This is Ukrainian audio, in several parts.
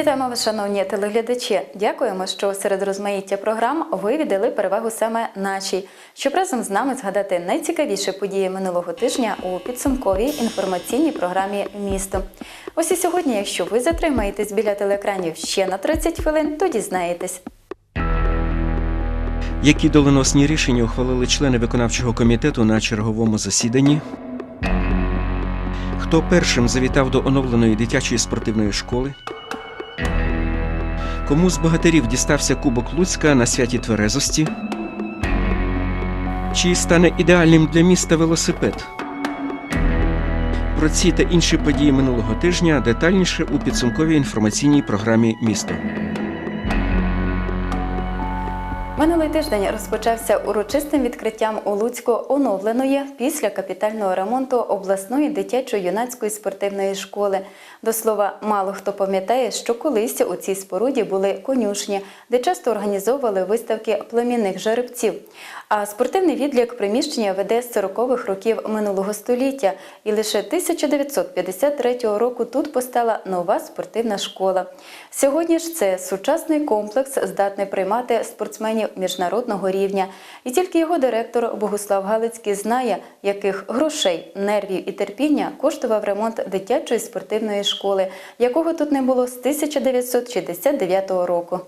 Вітаємо вас, шановні телеглядачі. Дякуємо, що серед розмаїття програм ви віддали перевагу саме нашій, щоб разом з нами згадати найцікавіші події минулого тижня у підсумковій інформаційній програмі Місто. Ось і сьогодні, якщо ви затримаєтесь біля телеекранів ще на 30 хвилин, то дізнаєтесь. Які доленосні рішення ухвалили члени виконавчого комітету на черговому засіданні? Хто першим завітав до оновленої дитячої спортивної школи? Кому з богатирів дістався Кубок Луцька на святі Тверезості? Чи стане ідеальним для міста велосипед? Про ці та інші події минулого тижня детальніше у підсумковій інформаційній програмі Місто. Минулий тиждень розпочався урочистим відкриттям у Луцьку оновленої після капітального ремонту обласної дитячо-юнацької спортивної школи. До слова, мало хто пам'ятає, що колись у цій споруді були конюшні, де часто організовували виставки племінних жеребців. А спортивний відлік приміщення веде з 40-х років минулого століття, і лише 1953 року тут постала нова спортивна школа. Сьогодні ж це сучасний комплекс, здатний приймати спортсменів міжнародного рівня. І тільки його директор Богуслав Галицький знає, яких грошей, нервів і терпіння коштував ремонт дитячої спортивної школи, якого тут не було з 1969 року.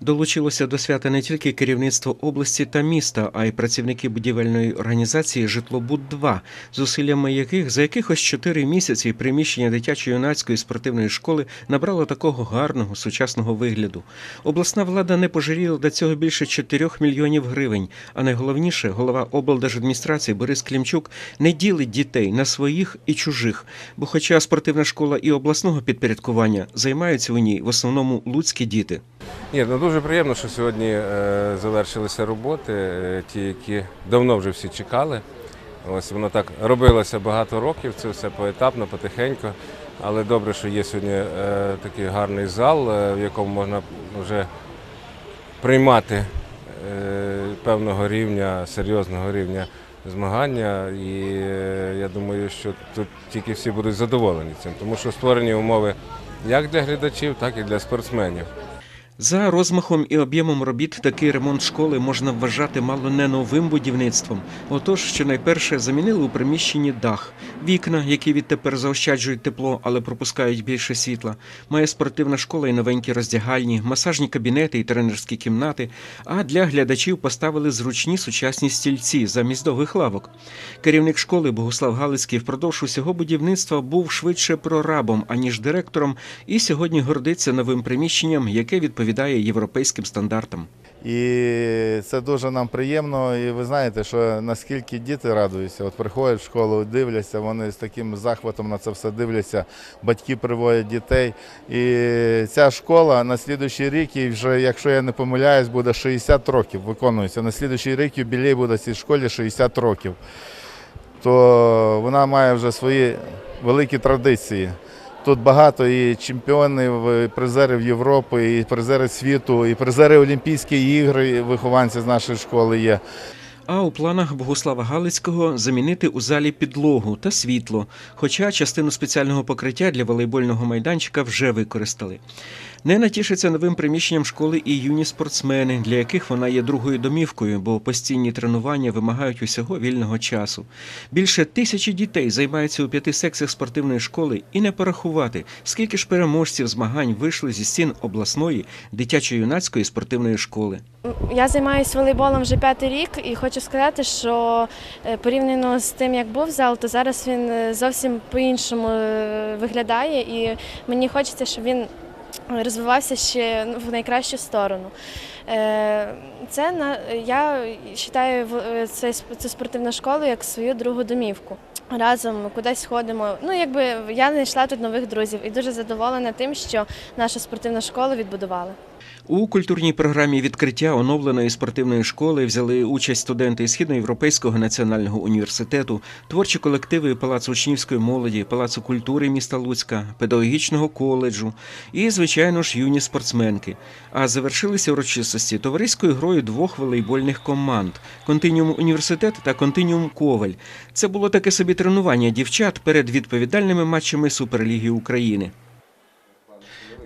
Долучилося до свята не тільки керівництво області та міста, а й працівники будівельної організації Житлобуд-2, зусиллями яких за якихось чотири місяці приміщення дитячо-юнацької спортивної школи набрало такого гарного сучасного вигляду. Обласна влада не пожаліла до цього більше 4 мільйонів гривень. А найголовніше, голова облдержадміністрації Борис Клімчук не ділить дітей на своїх і чужих. Бо, хоча спортивна школа і обласного підпорядкування займаються у ній в основному луцькі діти. Ні, ну дуже приємно, що сьогодні е, завершилися роботи, е, ті, які давно вже всі чекали. Ось воно так робилося багато років, це все поетапно, потихеньку. Але добре, що є сьогодні е, такий гарний зал, е, в якому можна вже приймати е, певного рівня, серйозного рівня змагання. І е, я думаю, що тут тільки всі будуть задоволені цим, тому що створені умови як для глядачів, так і для спортсменів. За розмахом і об'ємом робіт такий ремонт школи можна вважати мало не новим будівництвом. Отож, що найперше замінили у приміщенні дах, вікна, які відтепер заощаджують тепло, але пропускають більше світла. Має спортивна школа і новенькі роздягальні, масажні кабінети і тренерські кімнати. А для глядачів поставили зручні сучасні стільці замість довгих лавок. Керівник школи Богуслав Галицький впродовж усього будівництва був швидше прорабом, аніж директором, і сьогодні гордиться новим приміщенням, яке відповідає європейським стандартам. І це дуже нам приємно. І ви знаєте, що наскільки діти радуються, от приходять в школу, дивляться, вони з таким захватом на це все дивляться, батьки приводять дітей. І ця школа на слідуючий рік, і вже, якщо я не помиляюсь, буде 60 років виконується. На слідуючий рік юбілей буде цій школі 60 років. То вона має вже свої великі традиції. Тут багато і чемпіонів, і призерів Європи, і призери світу, і призери Олімпійські ігри, вихованці з нашої школи є. А у планах Богуслава Галицького замінити у залі підлогу та світло, хоча частину спеціального покриття для волейбольного майданчика вже використали. Не натішаться новим приміщенням школи і юні спортсмени, для яких вона є другою домівкою, бо постійні тренування вимагають усього вільного часу. Більше тисячі дітей займаються у п'яти секціях спортивної школи і не порахувати, скільки ж переможців змагань вийшли зі стін обласної дитячо-юнацької спортивної школи. Я займаюся волейболом вже п'ятий рік і хочу сказати, що е, порівняно з тим, як був зал, то зараз він е, зовсім по-іншому е, виглядає, і мені хочеться, щоб він розвивався ще ну, в найкращу сторону. Це я вважаю цю спортивну школу як свою другу домівку. Разом кудись ходимо. Ну, якби я знайшла тут нових друзів і дуже задоволена тим, що наша спортивна школа відбудувала. У культурній програмі відкриття оновленої спортивної школи взяли участь студенти Східноєвропейського національного університету, творчі колективи Палацу учнівської молоді, Палацу культури міста Луцька, педагогічного коледжу і, звичайно ж, юні спортсменки. А завершилися урочистості товариською грою двох волейбольних команд Континіум університет та Континіум Коваль. Це було таке собі тренування дівчат перед відповідальними матчами Суперліги України.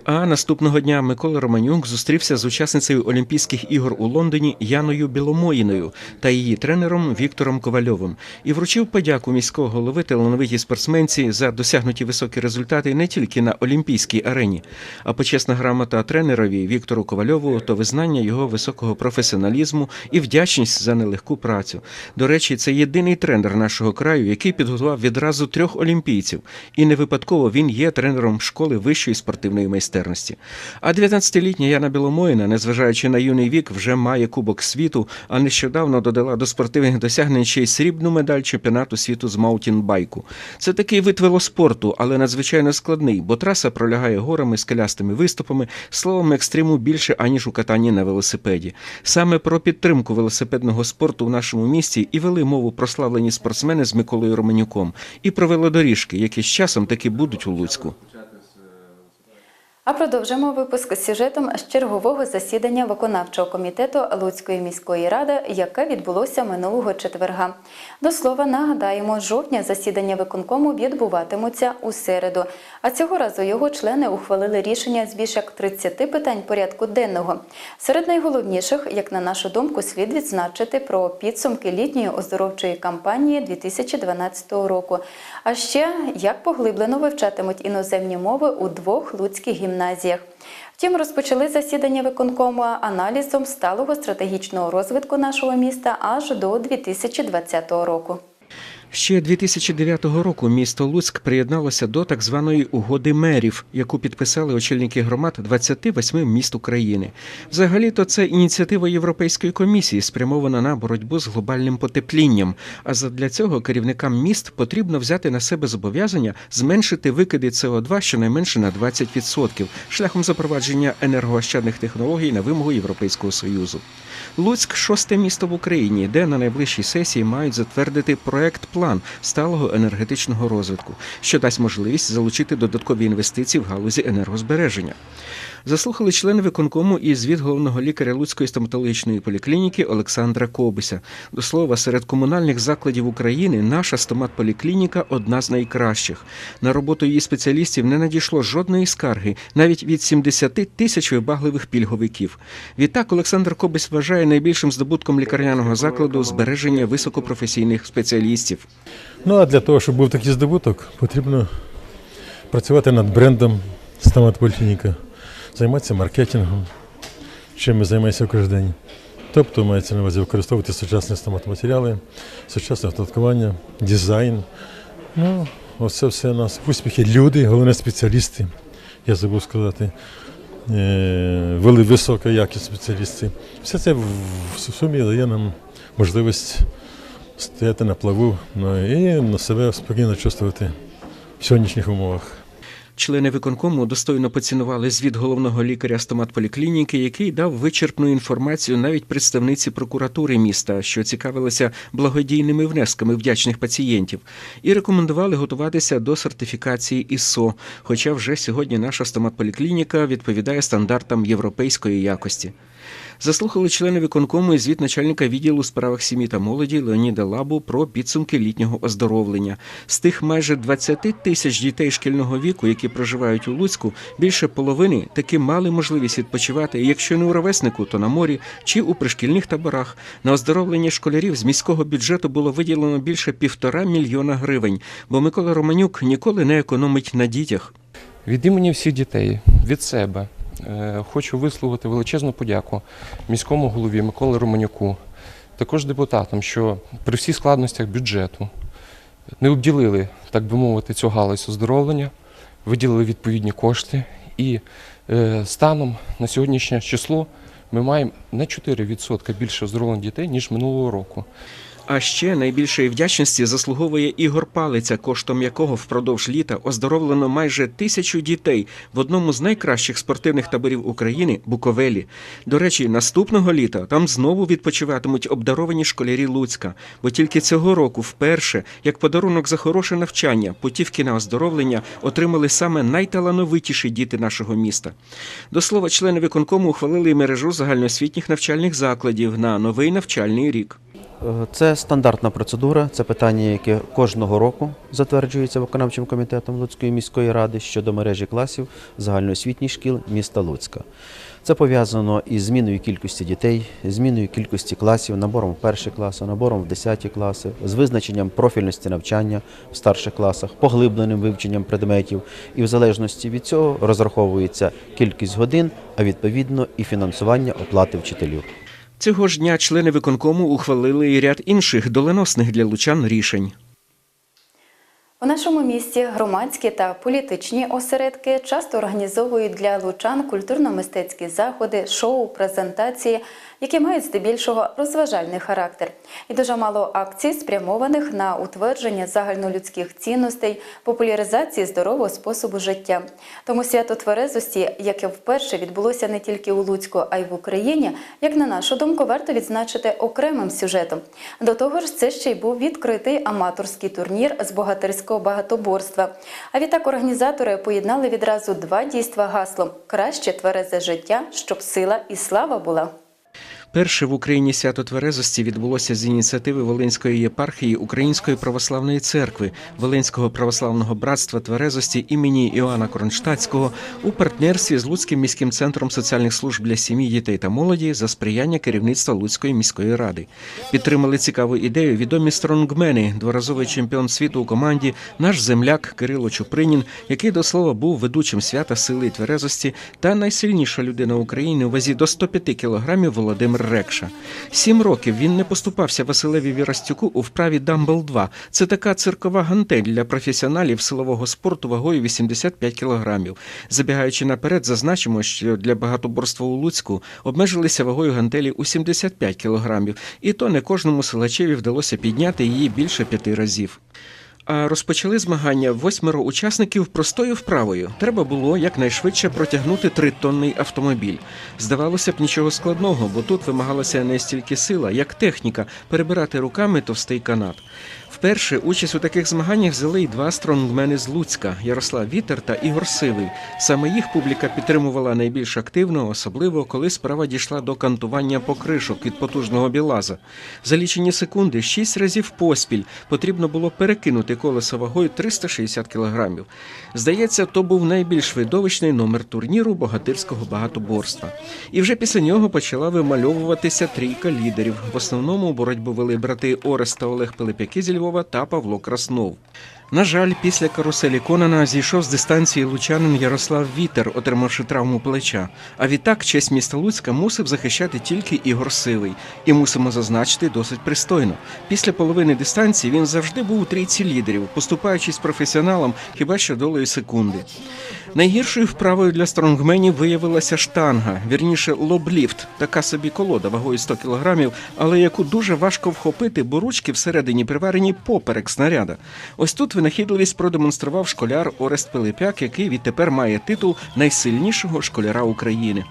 А наступного дня Микола Романюк зустрівся з учасницею Олімпійських ігор у Лондоні Яною Біломоїною та її тренером Віктором Ковальовим. І вручив подяку міського голови талановитій спортсменці за досягнуті високі результати не тільки на олімпійській арені, а почесна грамота тренерові Віктору Ковальову то визнання його високого професіоналізму і вдячність за нелегку працю. До речі, це єдиний тренер нашого краю, який підготував відразу трьох олімпійців, і не випадково він є тренером школи вищої спортивної майстерності. А 19-літня Яна Біломоїна, незважаючи на юний вік, вже має Кубок світу, а нещодавно додала до спортивних досягнень ще й срібну медаль чемпіонату світу з маутінбайку. Це такий вид велоспорту, але надзвичайно складний, бо траса пролягає горами, скелястими виступами, словом, екстриму більше аніж у катанні на велосипеді. Саме про підтримку велосипедного спорту в нашому місті і вели мову прославлені спортсмени з Миколою Романюком, і про велодоріжки, які з часом таки будуть у Луцьку. А продовжимо випуск з сюжетом з чергового засідання виконавчого комітету Луцької міської ради, яке відбулося минулого четверга. До слова, нагадаємо, жовтня засідання виконкому відбуватимуться у середу. А цього разу його члени ухвалили рішення з більш як 30 питань порядку денного. Серед найголовніших, як на нашу думку, слід відзначити про підсумки літньої оздоровчої кампанії 2012 року. А ще як поглиблено вивчатимуть іноземні мови у двох луцьких гімназіях. Втім, розпочали засідання виконкому аналізом сталого стратегічного розвитку нашого міста аж до 2020 року. Ще 2009 року місто Луцьк приєдналося до так званої угоди мерів, яку підписали очільники громад 28 міст України. Взагалі-то це ініціатива Європейської комісії, спрямована на боротьбу з глобальним потеплінням. А задля цього керівникам міст потрібно взяти на себе зобов'язання зменшити викиди СО2 щонайменше на 20% шляхом запровадження енергоощадних технологій на вимогу Європейського союзу. Луцьк шосте місто в Україні, де на найближчій сесії мають затвердити проект план сталого енергетичного розвитку, що дасть можливість залучити додаткові інвестиції в галузі енергозбереження. Заслухали члени виконкому і звіт головного лікаря Луцької стоматологічної поліклініки Олександра Кобися. До слова, серед комунальних закладів України наша стоматполіклініка одна з найкращих. На роботу її спеціалістів не надійшло жодної скарги, навіть від 70 тисяч вибагливих пільговиків. Відтак Олександр Кобись вважає найбільшим здобутком лікарняного закладу збереження високопрофесійних спеціалістів. Ну а для того, щоб був такий здобуток, потрібно працювати над брендом стоматполіклініка, займатися маркетингом, чим ми займаємося кожен день. Тобто мається на увазі використовувати сучасні стоматматеріали, сучасне устаткування, дизайн. Ну, оце все у нас успіхи. Люди, головне спеціалісти, я забув сказати. е, Вели висока якість спеціалістів. Все це в сумі дає нам можливість стояти на плаву ну, і на себе спокійно чувствувати в сьогоднішніх умовах. Члени виконкому достойно поцінували звіт головного лікаря стоматполіклініки, який дав вичерпну інформацію навіть представниці прокуратури міста, що цікавилися благодійними внесками вдячних пацієнтів, і рекомендували готуватися до сертифікації ІСО. Хоча вже сьогодні наша стоматполіклініка відповідає стандартам європейської якості. Заслухали члени виконкому і звіт начальника відділу справах сім'ї та молоді Леоніда Лабу про підсумки літнього оздоровлення. З тих майже 20 тисяч дітей шкільного віку, які проживають у Луцьку, більше половини таки мали можливість відпочивати, якщо не у ровеснику, то на морі чи у пришкільних таборах. На оздоровлення школярів з міського бюджету було виділено більше півтора мільйона гривень, бо Микола Романюк ніколи не економить на дітях. Від імені всіх дітей, від себе, хочу висловити величезну подяку міському голові Миколі Романюку, також депутатам, що при всіх складностях бюджету не обділили, так би мовити, цю галузь оздоровлення, виділили відповідні кошти. І е, станом на сьогоднішнє число ми маємо на 4% більше оздоровлених дітей, ніж минулого року. А ще найбільшої вдячності заслуговує Ігор Палиця, коштом якого впродовж літа оздоровлено майже тисячу дітей в одному з найкращих спортивних таборів України Буковелі. До речі, наступного літа там знову відпочиватимуть обдаровані школярі Луцька, бо тільки цього року вперше, як подарунок за хороше навчання, путівки на оздоровлення отримали саме найталановитіші діти нашого міста. До слова, члени виконкому ухвалили мережу загальноосвітніх навчальних закладів на новий навчальний рік. Це стандартна процедура, це питання, яке кожного року затверджується виконавчим комітетом Луцької міської ради щодо мережі класів загальноосвітніх шкіл міста Луцька. Це пов'язано із зміною кількості дітей, зміною кількості класів, набором в перші класи, набором в десяті класи, з визначенням профільності навчання в старших класах, поглибленим вивченням предметів. І в залежності від цього розраховується кількість годин, а відповідно і фінансування оплати вчителів. Цього ж дня члени виконкому ухвалили і ряд інших доленосних для лучан рішень. У нашому місті громадські та політичні осередки часто організовують для лучан культурно-мистецькі заходи, шоу, презентації, які мають здебільшого розважальний характер. І дуже мало акцій, спрямованих на утвердження загальнолюдських цінностей, популяризації здорового способу життя. Тому свято тверезості, яке вперше відбулося не тільки у Луцьку, а й в Україні, як на нашу думку, варто відзначити окремим сюжетом. До того ж, це ще й був відкритий аматорський турнір з богатирського багатоборства. А відтак організатори поєднали відразу два дійства гаслом краще тверезе життя, щоб сила і слава була. Перше в Україні свято тверезості відбулося з ініціативи Волинської єпархії Української православної церкви, Волинського православного братства тверезості імені Іоанна Кронштадтського у партнерстві з Луцьким міським центром соціальних служб для сім'ї, дітей та молоді за сприяння керівництва Луцької міської ради. Підтримали цікаву ідею відомі стронгмени, дворазовий чемпіон світу у команді, наш земляк Кирило Чупринін, який до слова був ведучим свята сили і тверезості, та найсильніша людина України у вазі до 105 кілограмів Володимир Рекша. Сім років він не поступався Василеві Вірастюку у вправі Дамбл 2 Це така циркова гантель для професіоналів силового спорту вагою 85 кілограмів. Забігаючи наперед, зазначимо, що для багатоборства у Луцьку обмежилися вагою гантелі у 75 кілограмів, і то не кожному силачеві вдалося підняти її більше п'яти разів. А розпочали змагання восьмеро учасників простою вправою. Треба було якнайшвидше протягнути тритонний автомобіль. Здавалося б, нічого складного, бо тут вимагалася не стільки сила, як техніка перебирати руками товстий канат. Вперше участь у таких змаганнях взяли й два стронгмени з Луцька Ярослав Вітер та Ігор Сивий. Саме їх публіка підтримувала найбільш активно, особливо коли справа дійшла до кантування покришок від потужного білаза. За лічені секунди шість разів поспіль потрібно було перекинути колесо вагою 360 кілограмів. Здається, то був найбільш видовищний номер турніру богатирського багатоборства. І вже після нього почала вимальовуватися трійка лідерів. В основному боротьбу вели брати Орест та Олег Пилипяки зі Львова та Павло Краснов. На жаль, після каруселі Конана зійшов з дистанції лучанин Ярослав Вітер, отримавши травму плеча. А відтак честь міста Луцька мусив захищати тільки Ігор Сивий. І мусимо зазначити досить пристойно. Після половини дистанції він завжди був у трійці лідерів, поступаючись професіоналам хіба що долею секунди. Найгіршою вправою для стронгменів виявилася штанга, вірніше лобліфт, така собі колода вагою 100 кілограмів, але яку дуже важко вхопити, бо ручки всередині приварені поперек снаряда. Ось тут винахідливість продемонстрував школяр Орест Пилипяк, який відтепер має титул найсильнішого школяра України.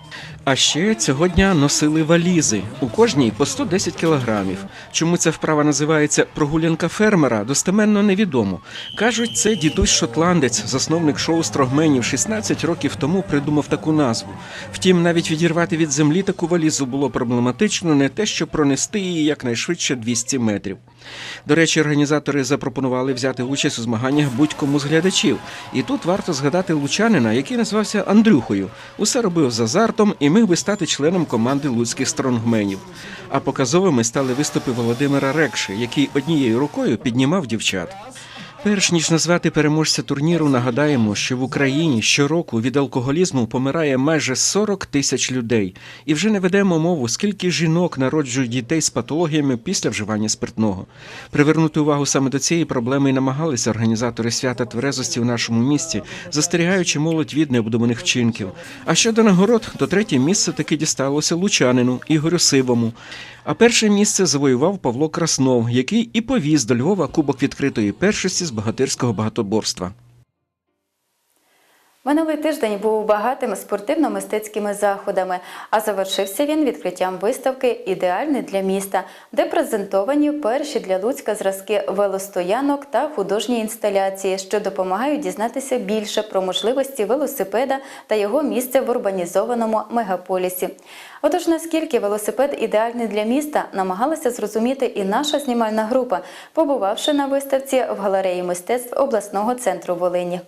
А ще цього дня носили валізи, у кожній по 110 кілограмів. Чому ця вправа називається прогулянка фермера, достеменно невідомо. Кажуть, це дідусь шотландець, засновник шоу Строгменів 16 років тому придумав таку назву. Втім, навіть відірвати від землі таку валізу було проблематично, не те, що пронести її якнайшвидше 200 метрів. До речі, організатори запропонували взяти участь у змаганнях будь-кому з глядачів. І тут варто згадати лучанина, який назвався Андрюхою. Усе робив з азартом і міг би стати членом команди луцьких стронгменів. А показовими стали виступи Володимира Рекши, який однією рукою піднімав дівчат. Перш ніж назвати переможця турніру, нагадаємо, що в Україні щороку від алкоголізму помирає майже 40 тисяч людей, і вже не ведемо мову, скільки жінок народжують дітей з патологіями після вживання спиртного. Привернути увагу саме до цієї проблеми і намагалися організатори свята тверезості в нашому місті, застерігаючи молодь від необдуманих вчинків. А щодо нагород, то третє місце таки дісталося лучанину Ігорю Сивому. А перше місце завоював Павло Краснов, який і повіз до Львова кубок відкритої першості з богатирського багатоборства. Минулий тиждень був багатим спортивно-мистецькими заходами, а завершився він відкриттям виставки Ідеальний для міста, де презентовані перші для Луцька зразки велостоянок та художні інсталяції, що допомагають дізнатися більше про можливості велосипеда та його місце в урбанізованому мегаполісі. Отож, наскільки велосипед ідеальний для міста, намагалася зрозуміти і наша знімальна група, побувавши на виставці в галереї мистецтв обласного центру Волині.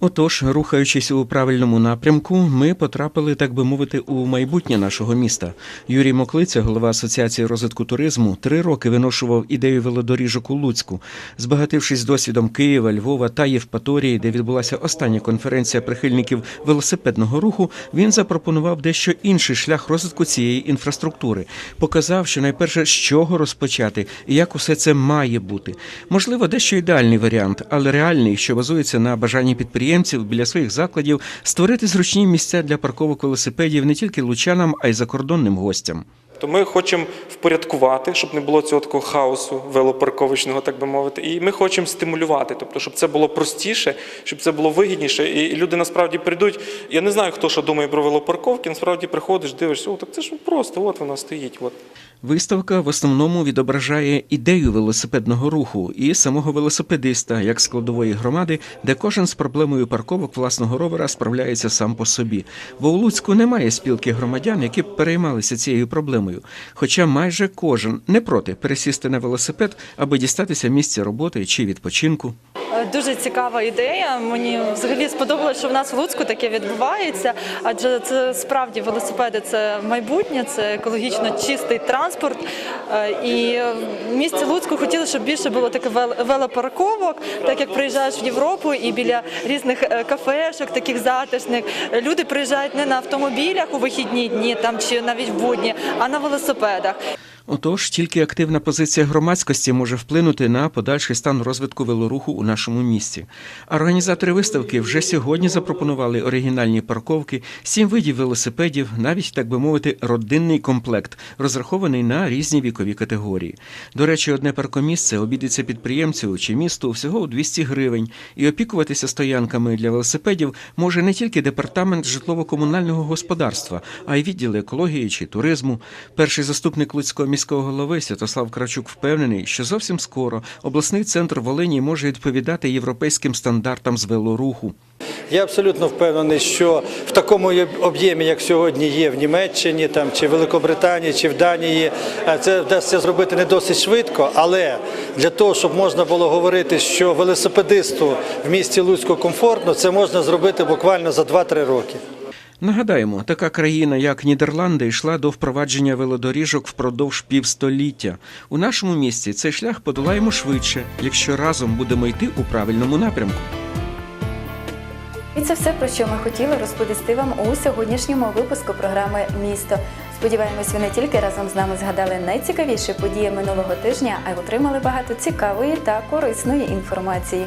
Отож, рухаючись у правильному напрямку, ми потрапили, так би мовити, у майбутнє нашого міста. Юрій Моклиця, голова Асоціації розвитку туризму, три роки виношував ідею велодоріжок у Луцьку. Збагатившись досвідом Києва, Львова та Євпаторії, де відбулася остання конференція прихильників велосипедного руху, він запропонував дещо інший шлях розвитку цієї інфраструктури. Показав, що найперше з чого розпочати і як усе це має бути. Можливо, дещо ідеальний варіант, але реальний, що базується на бажанні підприємців біля своїх закладів створити зручні місця для парковок велосипедів не тільки лучанам, а й закордонним гостям. То ми хочемо впорядкувати, щоб не було цього такого хаосу велопарковочного, так би мовити. І ми хочемо стимулювати, тобто, щоб це було простіше, щоб це було вигідніше. І люди насправді прийдуть. Я не знаю, хто що думає про велопарковки. Насправді приходиш, дивишся, о, так це ж просто, от вона стоїть. От. Виставка в основному відображає ідею велосипедного руху і самого велосипедиста як складової громади, де кожен з проблемою парковок власного ровера справляється сам по собі. Бо у Луцьку немає спілки громадян, які б переймалися цією проблемою. Хоча майже кожен не проти пересісти на велосипед, аби дістатися місця роботи чи відпочинку. Е, Дуже цікава ідея. Мені взагалі сподобалось, що в нас в Луцьку таке відбувається. Адже це справді велосипеди це майбутнє, це екологічно чистий транспорт. Е, І в місті Луцьку хотіли, щоб більше було таких вел- велопарковок, так як приїжджаєш в Європу і біля різних е, кафешок, таких затишних. Люди приїжджають не на автомобілях у вихідні дні там чи навіть в будні, а на велосипедах. Отож, тільки активна позиція громадськості може вплинути на подальший стан розвитку велоруху у нашому місті. Організатори виставки вже сьогодні запропонували оригінальні парковки, сім видів велосипедів, навіть так би мовити, родинний комплект, розрахований на різні вікові категорії. До речі, одне паркомісце обійдеться підприємцю чи місту всього у 200 гривень, і опікуватися стоянками для велосипедів може не тільки департамент житлово-комунального господарства, а й відділ екології чи туризму. Перший заступник Луцького міського голови Святослав Крачук впевнений, що зовсім скоро обласний центр Волині може відповідати європейським стандартам з велоруху. Я абсолютно впевнений, що в такому об'ємі, як сьогодні є в Німеччині, там чи Великобританії, чи в Данії, е, це вдасться зробити не досить швидко. Але для того, щоб можна було говорити, що велосипедисту в місті Луцьку комфортно, це можна зробити буквально за 2-3 роки. Нагадаємо, така країна, як Нідерланди, йшла до впровадження велодоріжок впродовж півстоліття. У нашому місті цей шлях подолаємо швидше, якщо разом будемо йти у правильному напрямку. І це все, про що ми хотіли розповісти вам у сьогоднішньому випуску програми Місто. Сподіваємось, ви не тільки разом з нами згадали найцікавіші події минулого тижня, а й отримали багато цікавої та корисної інформації.